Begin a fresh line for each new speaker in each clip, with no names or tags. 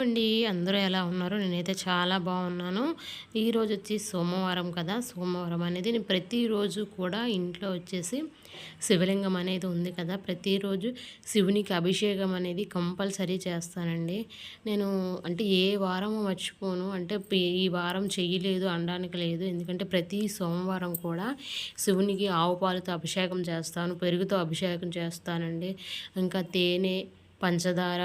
అండి అందరూ ఎలా ఉన్నారు? నేనైతే చాలా బాగున్నాను. ఈరోజు వచ్చి సోమవారం కదా. సోమవారం అనేది నేను ప్రతిరోజు కూడా ఇంట్లో వచ్చేసి శివలింగం అనేది ఉంది కదా. ప్రతిరోజు శివునికి అభిషేకం అనేది కంపల్సరీ చేస్తానండి. నేను అంటే ఏ వారం మర్చిపోను. అంటే ఈ వారం చెయ్యలేదు అనడానికి లేదు. ఎందుకంటే ప్రతి సోమవారం కూడా శివునికి ఆవు పాలతో అభిషేకం చేస్తాను. పెరుగుతో అభిషేకం చేస్తానండి. ఇంకా తేనె పంచదార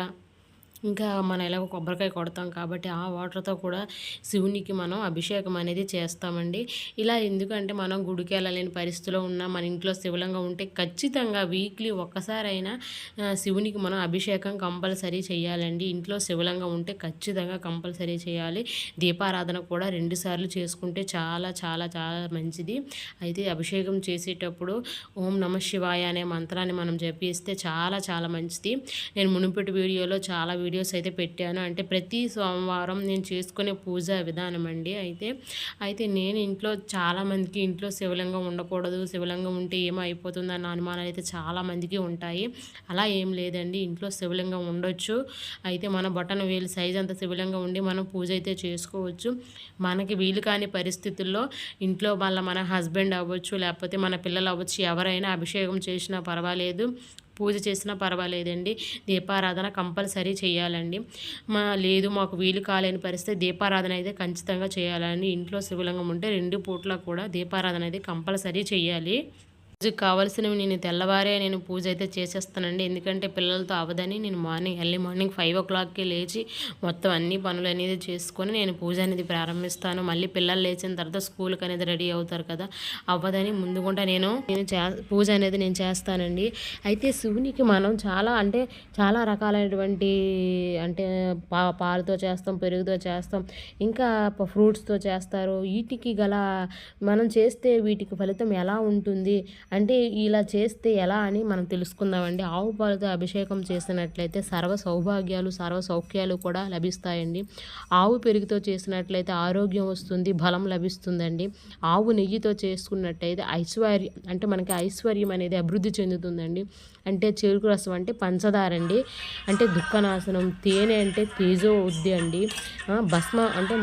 ఇంకా మనం ఎలాగో కొబ్బరికాయ కొడతాం కాబట్టి ఆ వాటర్తో కూడా శివునికి మనం అభిషేకం అనేది చేస్తామండి. ఇలా ఎందుకంటే మనం గుడికి వెళ్ళలేని పరిస్థితిలో ఉన్న మన ఇంట్లో శివలింగం ఉంటే ఖచ్చితంగా వీక్లీ ఒక్కసారైనా శివునికి మనం అభిషేకం కంపల్సరీ చేయాలండి. ఇంట్లో శివలింగం ఉంటే ఖచ్చితంగా కంపల్సరీ చేయాలి. దీపారాధన కూడా రెండుసార్లు చేసుకుంటే చాలా చాలా చాలా మంచిది. అయితే అభిషేకం చేసేటప్పుడు ఓం నమ శివాయ అనే మంత్రాన్ని మనం జపిస్తే చాలా చాలా మంచిది. నేను మునుపటి వీడియోలో చాలా వీడియోస్ అయితే పెట్టాను. అంటే ప్రతి సోమవారం నేను చేసుకునే పూజా విధానం అండి అయితే. అయితే నేను ఇంట్లో చాలామందికి ఇంట్లో శివలింగం ఉండకూడదు శివలింగం ఉంటే ఏమో అయిపోతుంది అన్న అనుమానాలు అయితే చాలామందికి ఉంటాయి. అలా ఏం లేదండి ఇంట్లో శివలింగం ఉండొచ్చు. అయితే మన బటన్ వేలు సైజ్ అంత శివలింగం ఉండి మనం పూజ అయితే చేసుకోవచ్చు. మనకి వీలు కాని పరిస్థితుల్లో ఇంట్లో వాళ్ళ మన హస్బెండ్ అవ్వచ్చు లేకపోతే మన పిల్లలు అవ్వచ్చు ఎవరైనా అభిషేకం చేసినా పర్వాలేదు. పూజ చేసినా పర్వాలేదండి. దీపారాధన కంపల్సరీ చేయాలండి. మా లేదు మాకు వీలు కాలేని పరిస్థితి దీపారాధన అయితే ఖచ్చితంగా చేయాలండి. ఇంట్లో శివలింగం ఉంటే రెండు పూట్ల కూడా దీపారాధన అయితే కంపల్సరీ చేయాలి. పూజకు కావాల్సినవి నేను తెల్లవారే నేను పూజ అయితే చేసేస్తానండి. ఎందుకంటే పిల్లలతో అవదని నేను మార్నింగ్ ఎర్లీ మార్నింగ్ ఫైవ్ ఓ క్లాక్కి లేచి మొత్తం అన్ని పనులు అనేది చేసుకొని నేను పూజ అనేది ప్రారంభిస్తాను. మళ్ళీ పిల్లలు లేచిన తర్వాత స్కూల్కి అనేది రెడీ అవుతారు కదా అవ్వదని ముందుకుంటా నేను నేను పూజ అనేది నేను చేస్తానండి. అయితే శివునికి మనం చాలా అంటే చాలా రకాలైనటువంటి అంటే పా పాలతో చేస్తాం పెరుగుతో చేస్తాం ఇంకా ఫ్రూట్స్తో చేస్తారు. వీటికి గల మనం చేస్తే వీటికి ఫలితం ఎలా ఉంటుంది? అంటే ఇలా చేస్తే ఎలా అని మనం తెలుసుకుందామండి. ఆవు పాలతో అభిషేకం చేసినట్లయితే సర్వ సౌభాగ్యాలు సర్వ సౌఖ్యాలు కూడా లభిస్తాయండి. ఆవు పెరుగుతో చేసినట్లయితే ఆరోగ్యం వస్తుంది బలం లభిస్తుందండి. ఆవు నెయ్యితో చేసుకున్నట్టయితే ఐశ్వర్యం అంటే మనకి ఐశ్వర్యం అనేది అభివృద్ధి చెందుతుందండి. అంటే చెరుకు రసం అంటే పంచదార అండి. అంటే దుఃఖనాశనం తేనె అంటే తేజో ఉద్ది అండి భస్మ అంటే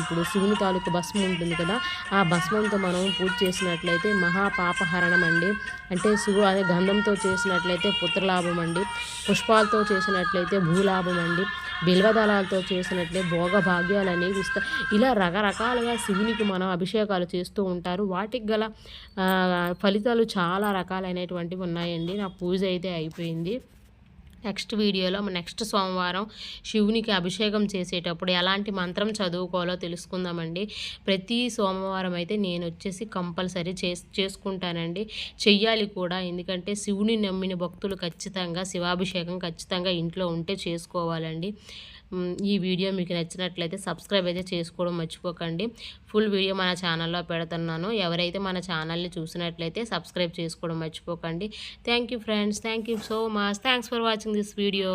ఇప్పుడు శివుని తాలూకు భస్మం ఉంటుంది కదా. ఆ భస్మంతో మనం పూజ చేసినట్లయితే మహాపాపహరణం అండి. అంటే శివు అదే గంధంతో చేసినట్లయితే పుత్రలాభం అండి పుష్పాలతో చేసినట్లయితే భూలాభం అండి బిల్వదళాలతో చేసినట్లే భోగ భాగ్యాలు అనేవి ఇస్తా ఇలా రకరకాలుగా శివునికి మనం అభిషేకాలు చేస్తూ ఉంటారు. వాటికి గల ఫలితాలు చాలా రకాలైనటువంటివి ఉన్నాయండి. నా పూజ అయితే అయిపోయింది. నెక్స్ట్ వీడియోలో నెక్స్ట్ సోమవారం శివునికి అభిషేకం చేసేటప్పుడు ఎలాంటి మంత్రం చదువుకోవాలో తెలుసుకుందామండి. ప్రతి సోమవారం అయితే నేను వచ్చేసి కంపల్సరీ చేసుకుంటానండి. చెయ్యాలి కూడా ఎందుకంటే శివుని నమ్మిన భక్తులు ఖచ్చితంగా శివాభిషేకం ఖచ్చితంగా ఇంట్లో ఉంటే చేసుకోవాలండి. ఈ వీడియో మీకు నచ్చినట్లయితే సబ్స్క్రైబ్ అయితే చేసుకోవడం మర్చిపోకండి. ఫుల్ వీడియో మన ఛానల్లో పెడుతున్నాను. ఎవరైతే మన ఛానల్ని చూసినట్లయితే సబ్స్క్రైబ్ చేసుకోవడం మర్చిపోకండి. Thank friends thank so much thanks for watching this video